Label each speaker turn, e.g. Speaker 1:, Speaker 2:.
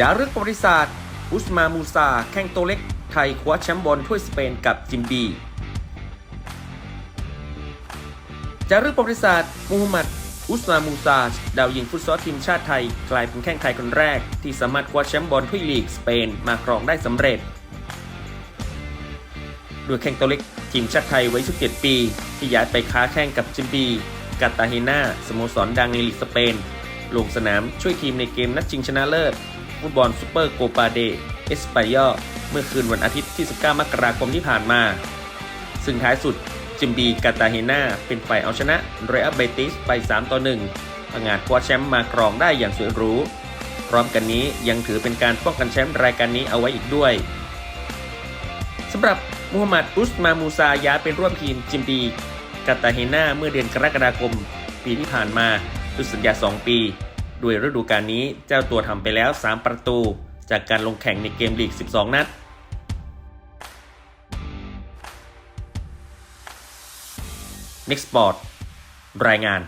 Speaker 1: จารึกประวัติศาสตร์ อุสมามูซา แข้งโตเล็ก ไทยคว้าแชมป์บอลถ้วยสเปนกับจิมบีจารึกประวัติศาสตร์มูฮัมหมัด อุสมามูซา ดาวยิงฟุตซอลทีมชาติไทย กลายเป็นแข้งไทยคนแรก ที่สามารถคว้าแชมป์บอลถ้วยลีกสเปนมาครองได้สำเร็จด้วยแข้งโตเล็กทีมชาติไทยไว้17ปี ที่ย้ายไปค้าแข่งกับจิมบีกาตาเฮนาสโมสรดังในลีกสเปน ลงสนามช่วยทีมในเกมนัดชิงชนะเลิศ ฟุตบอลซูเปอร์โกปาเดเอสปายอเมื่อคืนวันอาทิตย์ที่ 19 มกราคมที่ผ่านมา ซึ่งท้ายสุดจิมบีกาตาเฮนาเป็นฝ่ายเอาชนะเรอัลเบติสไป 3 ต่อ1ผงาดคว้าแชมป์มาครองได้อย่างสวยหรูพร้อมกันนี้ยังถือเป็นการป้องกันแชมป์รายการนี้เอาไว้อีกด้วยสำหรับมูฮัมหมัดอุสมามูซาย้ายไปร่วมทีมจิมบีกาตาเฮนาเมื่อเดือนกรกฎาคม ปีที่ผ่านมาด้วยสัญญา 2 ปี ด้วยฤดูกาลนี้เจ้าตัวทำไปแล้ว 3 ประตู จากการลงแข่งในเกมลีก 12 นัด Next Sport รายงาน